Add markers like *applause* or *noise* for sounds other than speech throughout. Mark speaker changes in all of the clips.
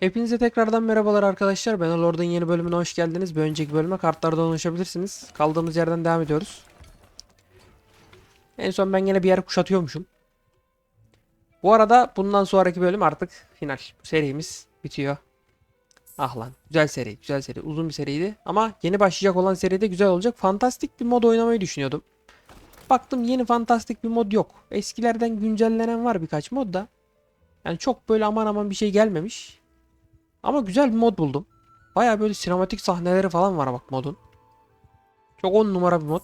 Speaker 1: Hepinize tekrardan merhabalar arkadaşlar. Ben Lord'un yeni bölümüne hoş geldiniz. Bir önceki bölüme kartlardan ulaşabilirsiniz. Kaldığımız yerden devam ediyoruz. En son ben yine bir yer kuşatıyormuşum. Bu arada bundan sonraki bölüm artık final. Serimiz bitiyor. Ah lan. Güzel seri. Güzel seri. Uzun bir seriydi. Ama yeni başlayacak olan seride güzel olacak. Fantastik bir mod oynamayı düşünüyordum. Baktım yeni fantastik bir mod yok. Eskilerden güncellenen var birkaç mod da. Yani çok böyle aman aman bir şey gelmemiş. Ama güzel bir mod buldum. Baya böyle sinematik sahneleri falan var bak modun. Çok on numara bir mod.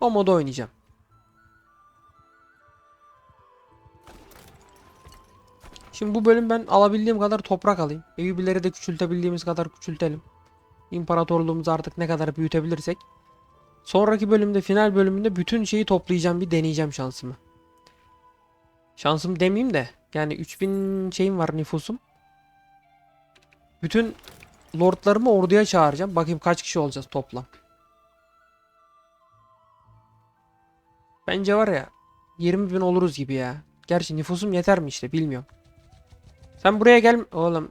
Speaker 1: O modu oynayacağım. Şimdi bu bölüm ben alabildiğim kadar toprak alayım. Eyüpileri de küçültebildiğimiz kadar küçültelim. İmparatorluğumuzu artık ne kadar büyütebilirsek. Sonraki bölümde final bölümünde bütün şeyi toplayacağım bir deneyeceğim şansımı. Şansım demeyeyim de yani 3000 şeyim var nüfusum. Bütün lordlarımı orduya çağıracağım. Bakayım kaç kişi olacağız toplam. Bence var ya 20 bin oluruz gibi ya. Gerçi nüfusum yeter mi işte bilmiyorum. Sen buraya gel oğlum.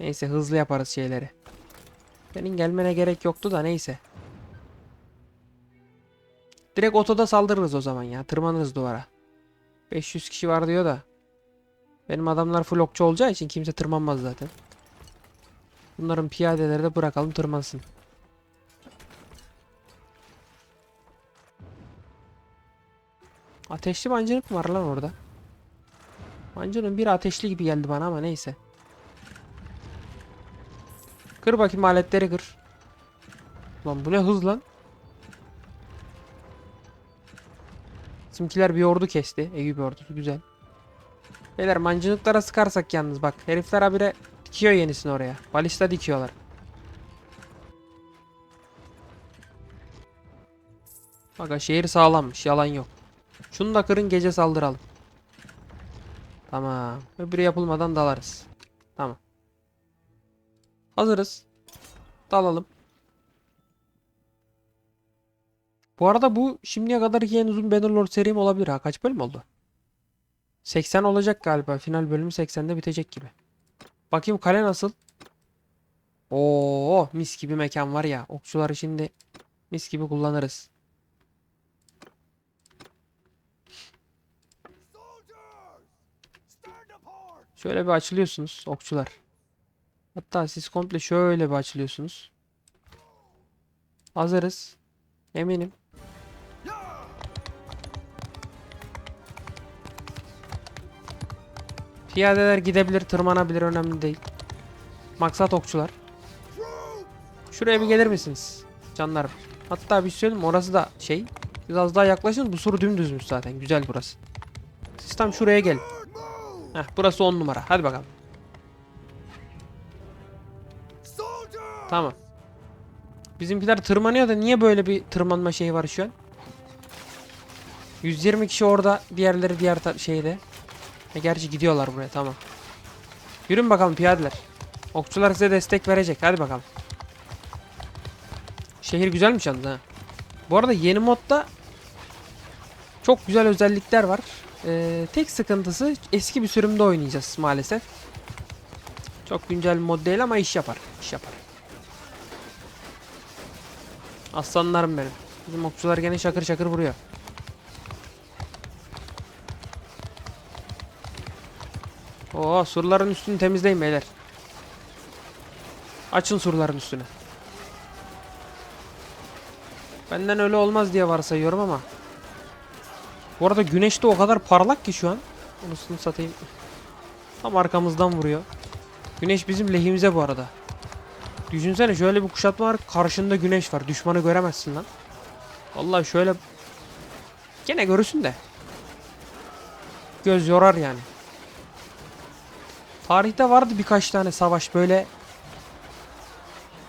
Speaker 1: Neyse hızlı yaparız şeyleri. Senin gelmene gerek yoktu da neyse. Direkt otoda saldırırız o zaman ya. Tırmanırız duvara. 500 kişi var diyor da. Benim adamlar full okçu olacağı için kimse tırmanmaz zaten. Bunların piyadeleri de bırakalım tırmansın. Ateşli mancınık mı var lan orada? Mancının bir ateşli gibi geldi bana ama neyse. Kır bakayım aletleri kır. Lan bu ne hız lan? Bizimkiler bir ordu kesti. Eyüp ordusu güzel. Beyler mancınıklara sıkarsak yalnız bak. Herifler habire dikiyor yenisini oraya. Balista dikiyorlar. Bak şehir sağlammış. Yalan yok. Şunu da kırın gece saldıralım. Tamam. Öbürü yapılmadan dalarız. Tamam. Hazırız. Dalalım. Bu arada bu şimdiye kadarki en uzun Bannerlord serim olabilir ha. Kaç bölüm oldu? 80 olacak galiba. Final bölümü 80'de bitecek gibi. Bakayım kale nasıl? Oo, mis gibi mekan var ya. Okçuları şimdi mis gibi kullanırız. Şöyle bir açılıyorsunuz okçular. Hatta siz komple şöyle bir açılıyorsunuz. Hazırız. Eminim. Piyadeler gidebilir, tırmanabilir önemli değil. Maksat okçular. Şuraya bir gelir misiniz? Canlar. Hatta bir şey söyleyeyim orası da şey. Biraz daha yaklaşın. Bu soru dümdüzmüş zaten. Güzel burası. Siz tam şuraya gelin. Heh, burası 10 numara. Hadi bakalım. Tamam. Bizimkiler tırmanıyor da niye böyle bir tırmanma şeyi var şu an? 120 kişi orada, diğerleri diğer şeyde. E, gerçi gidiyorlar buraya tamam. Yürün bakalım piyadeler. Okçular size destek verecek. Hadi bakalım. Şehir güzelmiş yalnız ha. Bu arada yeni modda çok güzel özellikler var. Ee, tek sıkıntısı eski bir sürümde oynayacağız maalesef. Çok güncel bir mod değil ama iş yapar. İş yapar. Aslanlarım benim. Bizim okçular gene şakır şakır vuruyor. Oo surların üstünü temizleyin beyler. Açın surların üstünü. Benden öyle olmaz diye varsayıyorum ama. Bu arada güneş de o kadar parlak ki şu an. Anasını satayım. Tam arkamızdan vuruyor. Güneş bizim lehimize bu arada. Düşünsene şöyle bir kuşatma var. Karşında güneş var. Düşmanı göremezsin lan. Vallahi şöyle gene görürsün de. Göz yorar yani. Tarihte vardı birkaç tane savaş böyle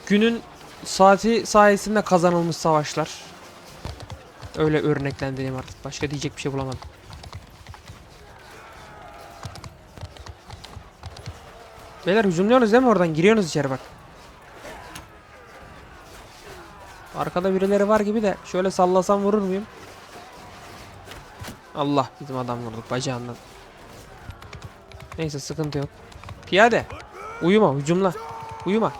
Speaker 1: günün saati sayesinde kazanılmış savaşlar. Öyle örneklendireyim artık. Başka diyecek bir şey bulamadım. Beyler hücumluyorsunuz değil mi oradan? Giriyorsunuz içeri bak. Arkada birileri var gibi de şöyle sallasam vurur muyum? Allah bizim adam vurduk bacağından. Neyse sıkıntı yok. Piyade. Uyuma hücumla. Uyuma.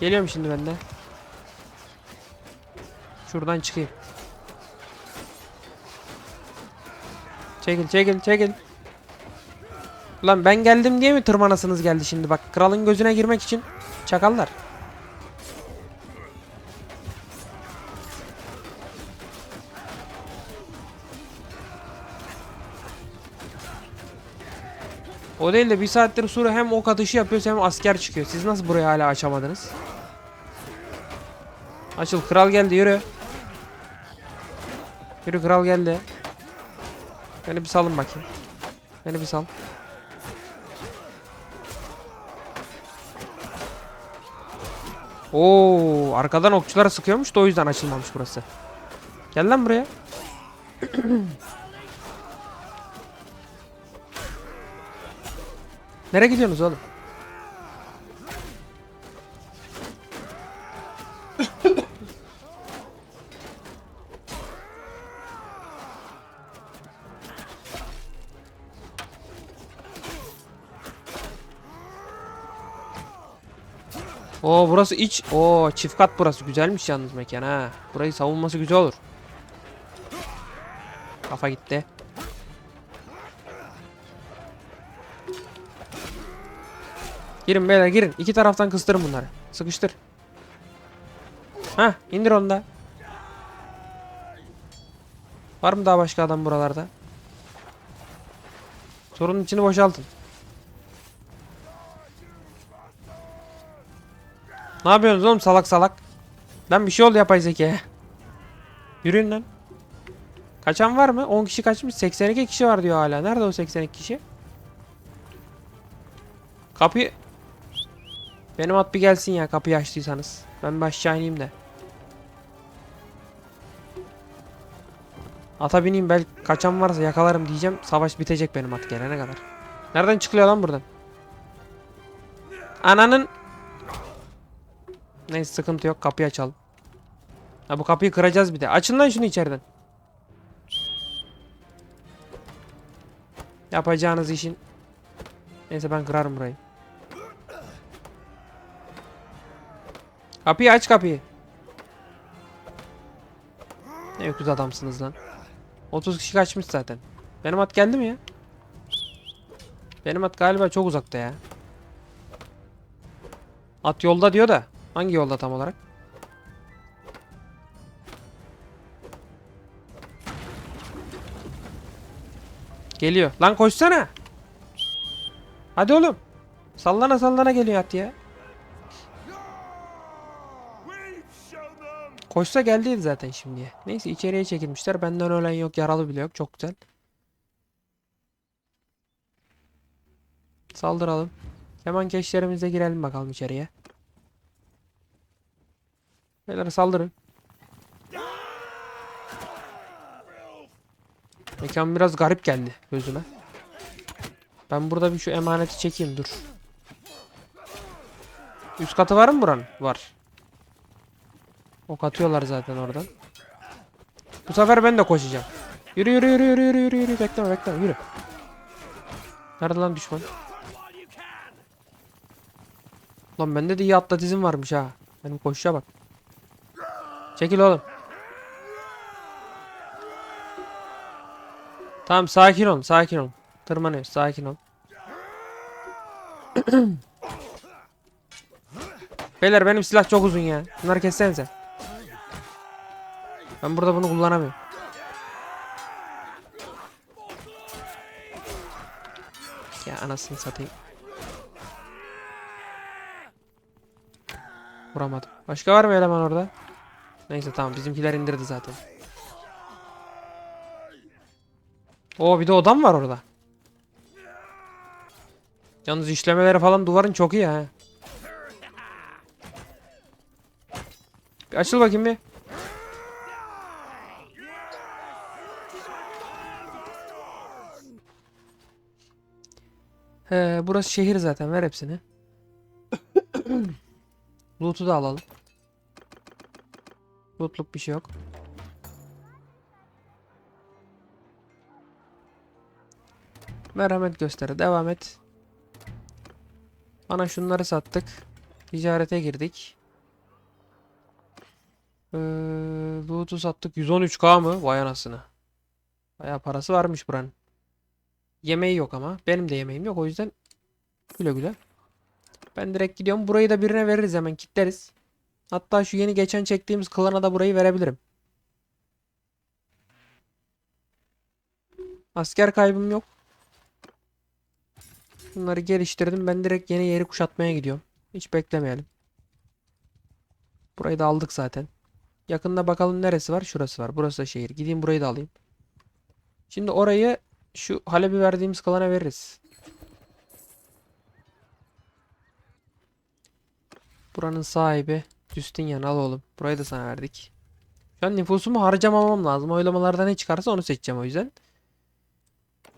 Speaker 1: Geliyorum şimdi ben de. Şuradan çıkayım. Çekil çekil çekil. Ulan ben geldim diye mi tırmanasınız geldi şimdi bak kralın gözüne girmek için çakallar. O değil de bir saattir Sura hem ok atışı yapıyoruz hem asker çıkıyor. Siz nasıl burayı hala açamadınız? Açıl kral geldi yürü. Yürü kral geldi. Beni bir salın bakayım. Beni bir sal. Oo, arkadan okçulara sıkıyormuş da o yüzden açılmamış burası. Gel lan buraya. Nereye gidiyorsunuz oğlum? *coughs* Oo burası iç. Oo çift kat burası güzelmiş yalnız mekan ha. Burayı savunması güzel olur. Kafa gitti. Girin beyler girin. İki taraftan kıstırın bunları. Sıkıştır. Ha indir onu da. Var mı daha başka adam buralarda? Sorunun içini boşaltın. Ne yapıyorsunuz oğlum salak salak? Lan bir şey oldu yapay zekaya. Yürüyün lan. Kaçan var mı? 10 kişi kaçmış. 82 kişi var diyor hala. Nerede o 82 kişi? Kapıyı... Benim at bir gelsin ya kapıyı açtıysanız. Ben bir aşağı ineyim de. Ata bineyim belki kaçan varsa yakalarım diyeceğim. Savaş bitecek benim at gelene kadar. Nereden çıkılıyor lan buradan? Ananın... Neyse sıkıntı yok kapıyı açalım. Ha bu kapıyı kıracağız bir de. Açın lan şunu içeriden. Yapacağınız işin. Neyse ben kırarım burayı. Kapıyı aç kapıyı. Ne öküz adamsınız lan. 30 kişi kaçmış zaten. Benim at geldi mi ya? Benim at galiba çok uzakta ya. At yolda diyor da. Hangi yolda tam olarak? Geliyor. Lan koşsana. Hadi oğlum. Sallana sallana geliyor at ya. Koşsa geldiydi zaten şimdiye. Neyse içeriye çekilmişler. Benden ölen yok. Yaralı bile yok. Çok güzel. Saldıralım. Hemen keşlerimize girelim bakalım içeriye. Beyler saldırın. Mekan biraz garip geldi gözüme. Ben burada bir şu emaneti çekeyim dur. Üst katı var mı buranın? Var. Ok atıyorlar zaten oradan. Bu sefer ben de koşacağım. Yürü yürü yürü yürü yürü yürü yürü bekleme bekleme yürü. Nerede lan düşman? Lan bende de iyi atletizm varmış ha. Benim koşuşa bak. Çekil oğlum. Tamam sakin ol sakin ol. Tırmanıyoruz sakin ol. *clears throat* Beyler benim silah çok uzun ya. Bunları kessenize. Ben burada bunu kullanamıyorum. Ya anasını satayım. Vuramadım. Başka var mı eleman orada? Neyse tamam bizimkiler indirdi zaten. Oo bir de odam var orada. Yalnız işlemeleri falan duvarın çok iyi ha. Bir açıl bakayım bir. He, burası şehir zaten. Ver hepsini. *coughs* Loot'u da alalım. Lootluk bir şey yok. Merhamet göster. Devam et. Bana şunları sattık. Ticarete girdik. Ee, loot'u sattık. 113k mı? Vay anasını. Bayağı parası varmış buranın. Yemeği yok ama. Benim de yemeğim yok. O yüzden güle güle. Ben direkt gidiyorum. Burayı da birine veririz hemen. Kitleriz. Hatta şu yeni geçen çektiğimiz klana da burayı verebilirim. Asker kaybım yok. Bunları geliştirdim. Ben direkt yeni yeri kuşatmaya gidiyorum. Hiç beklemeyelim. Burayı da aldık zaten. Yakında bakalım neresi var? Şurası var. Burası da şehir. Gideyim burayı da alayım. Şimdi orayı şu Halep'i verdiğimiz klana veririz. Buranın sahibi Justinian al oğlum. Burayı da sana verdik. Şu an nüfusumu harcamamam lazım. Oylamalardan ne çıkarsa onu seçeceğim o yüzden.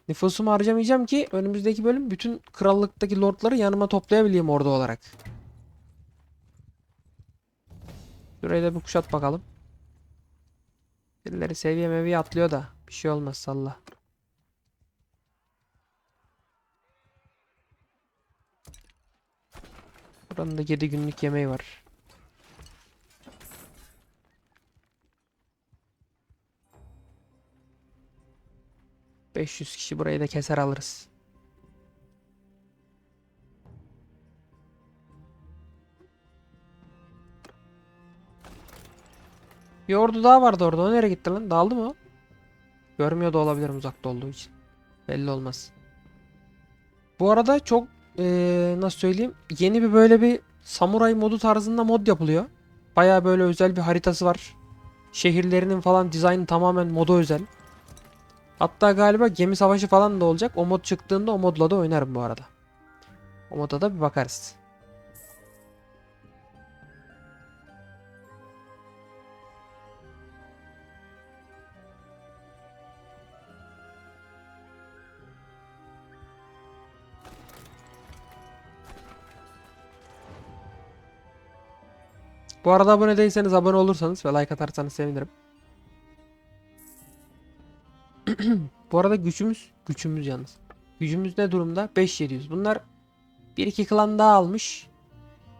Speaker 1: Nüfusumu harcamayacağım ki önümüzdeki bölüm bütün krallıktaki lordları yanıma toplayabileyim ordu olarak. Şurayı da bir kuşat bakalım. Birileri seviye meviye atlıyor da bir şey olmaz salla. Buranın da 7 günlük yemeği var. ...500 kişi burayı da keser alırız. Bir ordu daha vardı orada. O nereye gitti lan? Dağıldı mı? Görmüyor da olabilirim uzakta olduğu için. Belli olmaz. Bu arada çok eee, nasıl söyleyeyim? Yeni bir böyle bir samuray modu tarzında mod yapılıyor. Baya böyle özel bir haritası var. Şehirlerinin falan dizaynı tamamen moda özel. Hatta galiba gemi savaşı falan da olacak. O mod çıktığında o modla da oynarım bu arada. O moda da bir bakarız. Bu arada abone değilseniz abone olursanız ve like atarsanız sevinirim. *clears throat* Bu arada gücümüz, gücümüz yalnız. Gücümüz ne durumda? 5700. Bunlar 1-2 klan daha almış.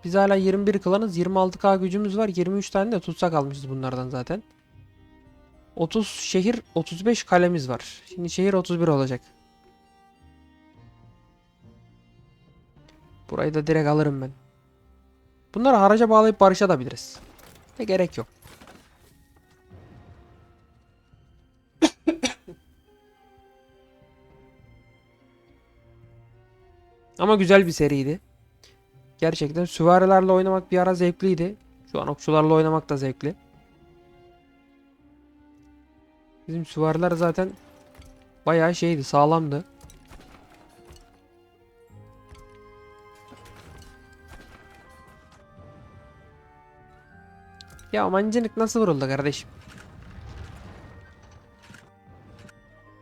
Speaker 1: Biz hala 21 klanız. 26k gücümüz var. 23 tane de tutsak almışız bunlardan zaten. 30 şehir, 35 kalemiz var. Şimdi şehir 31 olacak. Burayı da direkt alırım ben. Bunları haraca bağlayıp barışabiliriz. Ne gerek yok. *coughs* Ama güzel bir seriydi. Gerçekten süvarilerle oynamak bir ara zevkliydi. Şu an okçularla oynamak da zevkli. Bizim süvariler zaten bayağı şeydi, sağlamdı. Ya mancınık nasıl vuruldu kardeşim?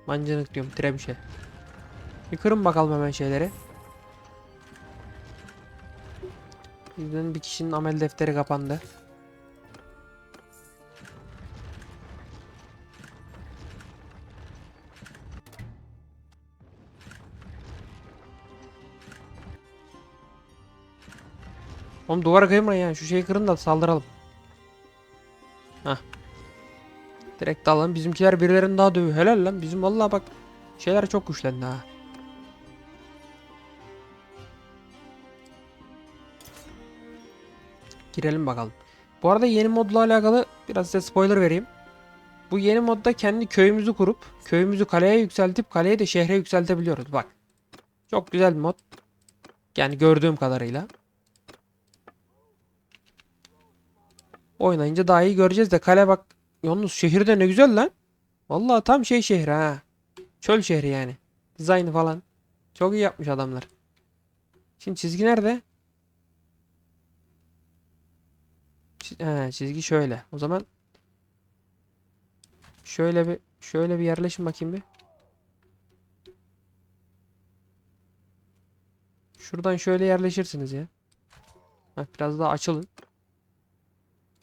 Speaker 1: Mancınık diyorum trebüşe. Bir kırın bakalım hemen şeyleri. Bizden bir kişinin amel defteri kapandı. Oğlum duvara kıymayın ya. Şu şeyi kırın da saldıralım. Hah. Direkt alalım. Bizimkiler birilerini daha dövüyor. Helal lan. Bizim vallahi bak şeyler çok güçlendi ha. Girelim bakalım. Bu arada yeni modla alakalı biraz size spoiler vereyim. Bu yeni modda kendi köyümüzü kurup köyümüzü kaleye yükseltip kaleye de şehre yükseltebiliyoruz. Bak. Çok güzel bir mod. Yani gördüğüm kadarıyla. Oynayınca daha iyi göreceğiz de kale bak. Yalnız şehir de ne güzel lan. Vallahi tam şey şehri ha. Çöl şehri yani. Dizaynı falan. Çok iyi yapmış adamlar. Şimdi çizgi nerede? Çi- He, çizgi şöyle. O zaman şöyle bir şöyle bir yerleşin bakayım bir. Şuradan şöyle yerleşirsiniz ya. Heh, biraz daha açılın.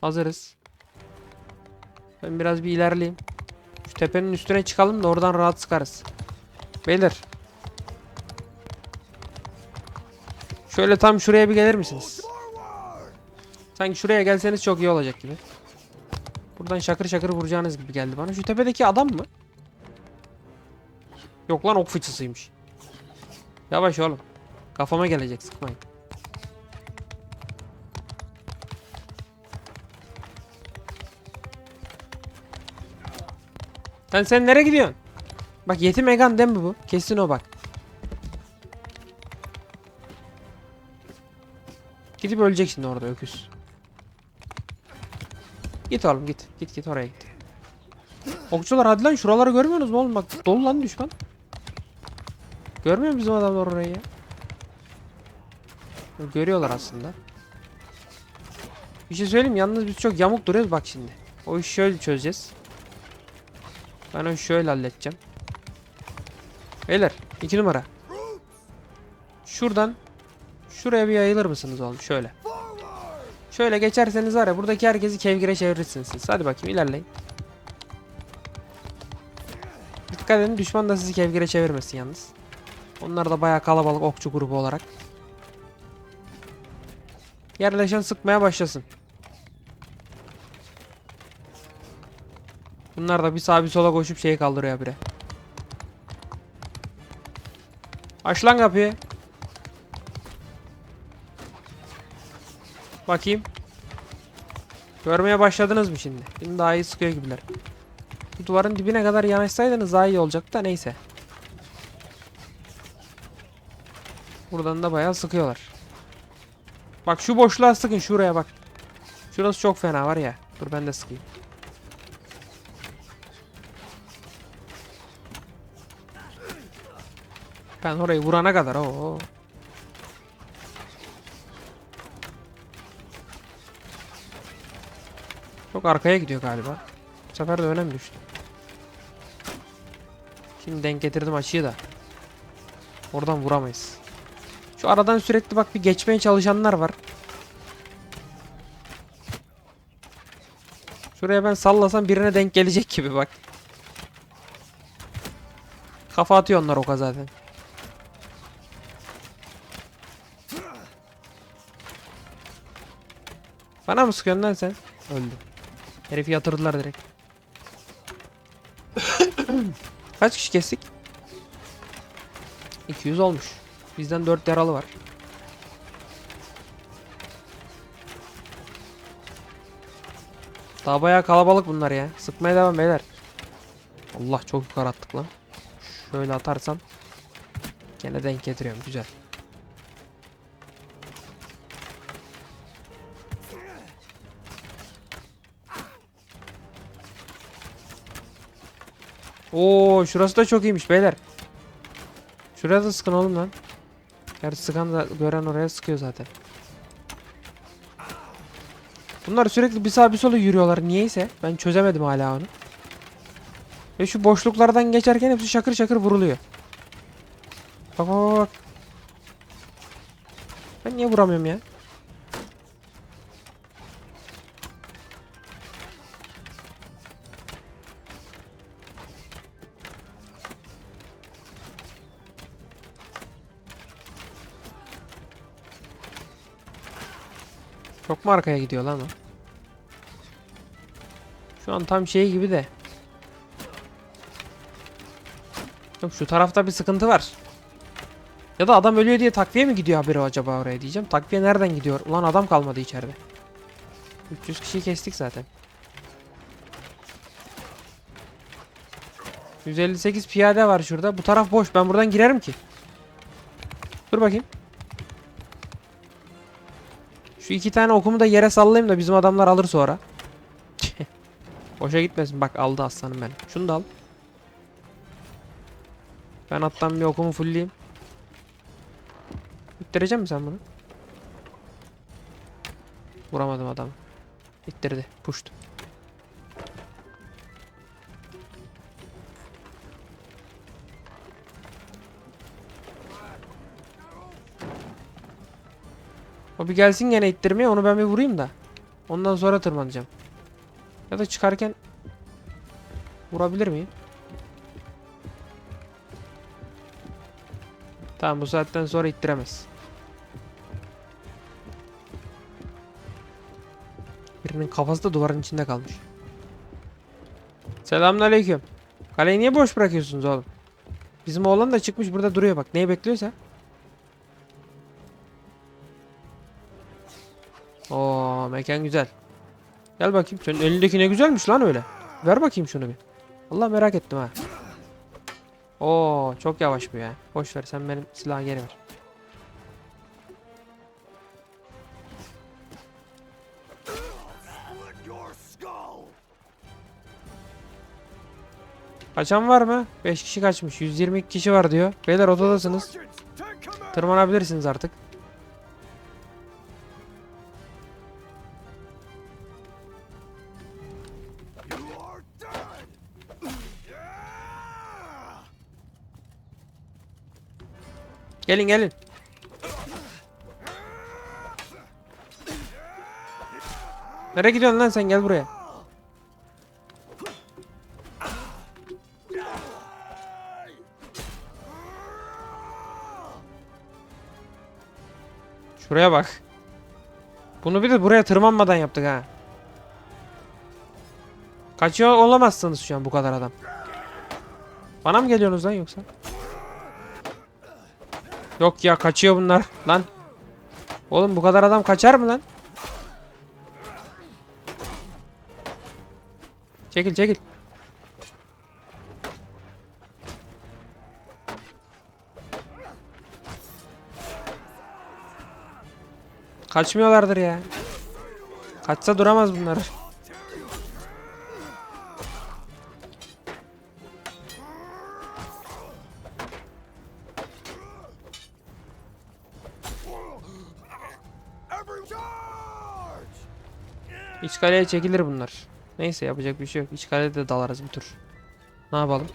Speaker 1: Hazırız. Ben biraz bir ilerleyeyim. Şu tepenin üstüne çıkalım da oradan rahat sıkarız. Beyler. Şöyle tam şuraya bir gelir misiniz? Sanki şuraya gelseniz çok iyi olacak gibi. Buradan şakır şakır vuracağınız gibi geldi bana. Şu tepedeki adam mı? Yok lan ok fıçısıymış. Yavaş oğlum. Kafama gelecek sıkmayın. Sen sen nereye gidiyorsun? Bak yetim Egan değil mi bu? Kesin o bak. Gidip ölecek orada öküz. Git oğlum git. Git git oraya git. Okçular hadi lan şuraları görmüyorsunuz mu oğlum? Bak dolu lan düşman. Görmüyor mu bizim adamlar orayı ya? Görüyorlar aslında. Bir şey söyleyeyim yalnız biz çok yamuk duruyoruz bak şimdi. O işi şöyle çözeceğiz. Ben onu şöyle halledeceğim. Beyler iki numara. Şuradan şuraya bir yayılır mısınız oğlum şöyle. Şöyle geçerseniz var ya buradaki herkesi kevgire çevirirsiniz siz. Hadi bakayım ilerleyin. Dikkat edin düşman da sizi kevgire çevirmesin yalnız. Onlar da bayağı kalabalık okçu grubu olarak. Yerleşen sıkmaya başlasın. Bunlar da bir sağa bir sola koşup şeyi kaldırıyor habire. Aç lan kapıyı. Bakayım. Görmeye başladınız mı şimdi? Şimdi daha iyi sıkıyor gibiler. Bu duvarın dibine kadar yanaşsaydınız daha iyi olacak da neyse. Buradan da bayağı sıkıyorlar. Bak şu boşluğa sıkın şuraya bak. Şurası çok fena var ya. Dur ben de sıkayım. Ben orayı vurana. Çok arkaya gidiyor galiba. Bu sefer de önem düştü. Şimdi denk getirdim açıyı da. Oradan vuramayız. Şu aradan sürekli bak bir geçmeye çalışanlar var. Şuraya ben sallasam birine denk gelecek gibi bak. Kafa atıyor onlar oka zaten. Bana mı sıkıyorsun lan sen? Öldü. Herifi yatırdılar direkt. *coughs* Kaç kişi kestik? 200 olmuş. Bizden 4 yaralı var. Daha bayağı kalabalık bunlar ya. Sıkmaya devam beyler. Allah çok yukarı attık lan. Şöyle atarsam gene denk getiriyorum güzel. Oo şurası da çok iyiymiş beyler. Şuraya da sıkın oğlum lan. Gerçi sıkan da gören oraya sıkıyor zaten. Bunlar sürekli bir sağa bir sola yürüyorlar niyeyse. Ben çözemedim hala onu. Ve şu boşluklardan geçerken hepsi şakır şakır vuruluyor. Bak bak bak. Ben niye vuramıyorum ya? Çok mu arkaya gidiyor lan o? Şu an tam şey gibi de. Yok şu tarafta bir sıkıntı var. Ya da adam ölüyor diye takviye mi gidiyor haberi acaba oraya diyeceğim. Takviye nereden gidiyor? Ulan adam kalmadı içeride. 300 kişiyi kestik zaten. 158 piyade var şurada. Bu taraf boş. Ben buradan girerim ki. Dur bakayım. Şu iki tane okumu da yere sallayayım da bizim adamlar alır sonra. *laughs* Boşa gitmesin. Bak aldı aslanım ben. Şunu da al. Ben attan bir okumu fullleyeyim. İttirecek misin sen bunu? Vuramadım adamı. İttirdi. Puştu. Bir gelsin gene ittirmeye onu ben bir vurayım da. Ondan sonra tırmanacağım. Ya da çıkarken vurabilir miyim? Tamam bu saatten sonra ittiremez. Birinin kafası da duvarın içinde kalmış. Selamünaleyküm. Kaleyi niye boş bırakıyorsunuz oğlum? Bizim oğlan da çıkmış burada duruyor bak. Neyi bekliyorsa. Oo mekan güzel. Gel bakayım. Senin elindeki ne güzelmiş lan öyle. Ver bakayım şunu bir. Allah merak ettim ha. Oo çok yavaş bu ya. Boş ver sen benim silahı geri ver. Kaçan var mı? 5 kişi kaçmış. 122 kişi var diyor. Beyler odadasınız. Tırmanabilirsiniz artık. Gelin gelin. Nereye gidiyorsun lan sen gel buraya. Şuraya bak. Bunu bir de buraya tırmanmadan yaptık ha. Kaçıyor olamazsınız şu an bu kadar adam. Bana mı geliyorsunuz lan yoksa? Yok ya kaçıyor bunlar lan. Oğlum bu kadar adam kaçar mı lan? Çekil çekil. Kaçmıyorlardır ya. Kaçsa duramaz bunlar. İç kaleye çekilir bunlar. Neyse yapacak bir şey yok. İç kalede de dalarız bir tur. Ne yapalım?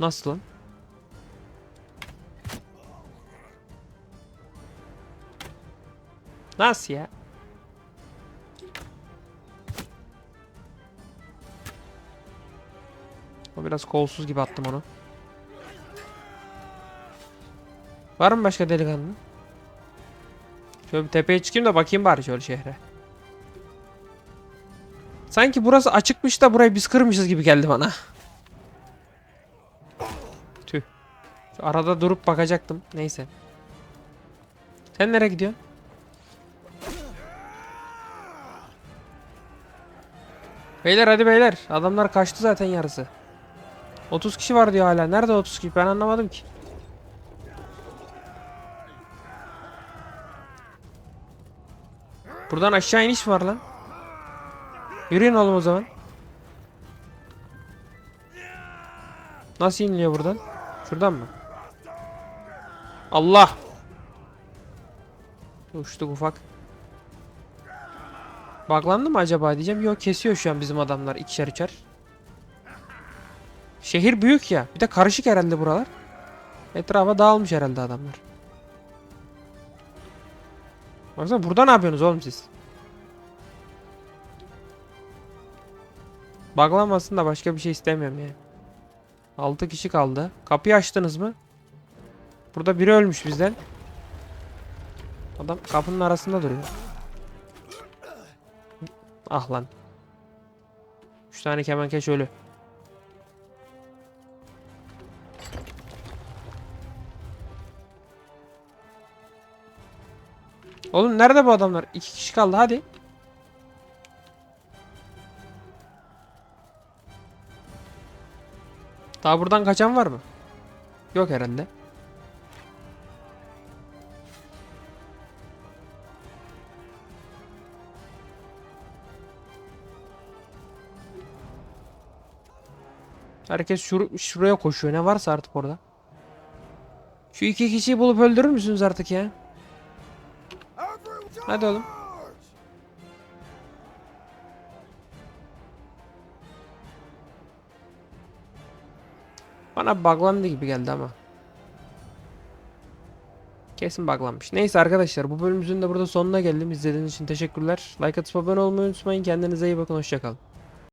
Speaker 1: Nasıl lan? Nasıl ya? O biraz kolsuz gibi attım onu. Var mı başka delikanlı? Şöyle bir tepeye çıkayım da bakayım bari şöyle şehre. Sanki burası açıkmış da burayı biz kırmışız gibi geldi bana. Tüh. Şu arada durup bakacaktım. Neyse. Sen nereye gidiyorsun? Beyler hadi beyler. Adamlar kaçtı zaten yarısı. 30 kişi var diyor hala. Nerede 30 kişi? Ben anlamadım ki. Buradan aşağı iniş var lan. Yürüyün oğlum o zaman. Nasıl iniliyor buradan? Şuradan mı? Allah! Uçtuk ufak. Baklandı mı acaba diyeceğim. Yok kesiyor şu an bizim adamlar ikişer üçer. Şehir büyük ya. Bir de karışık herhalde buralar. Etrafa dağılmış herhalde adamlar. Baksana burada ne yapıyorsunuz oğlum siz? Baklanmasın da başka bir şey istemiyorum ya. 6 kişi kaldı. Kapıyı açtınız mı? Burada biri ölmüş bizden. Adam kapının arasında duruyor. Ah lan. 3 tane kemenkeş ölü. Oğlum nerede bu adamlar? İki kişi kaldı hadi. Daha buradan kaçan var mı? Yok herhalde. Herkes şur şuraya koşuyor. Ne varsa artık orada. Şu iki kişiyi bulup öldürür müsünüz artık ya? Hadi oğlum. Bana buglandı gibi geldi ama. Kesin buglanmış. Neyse arkadaşlar bu bölümümüzün de burada sonuna geldim. İzlediğiniz için teşekkürler. Like atıp abone olmayı unutmayın. Kendinize iyi bakın. Hoşçakalın.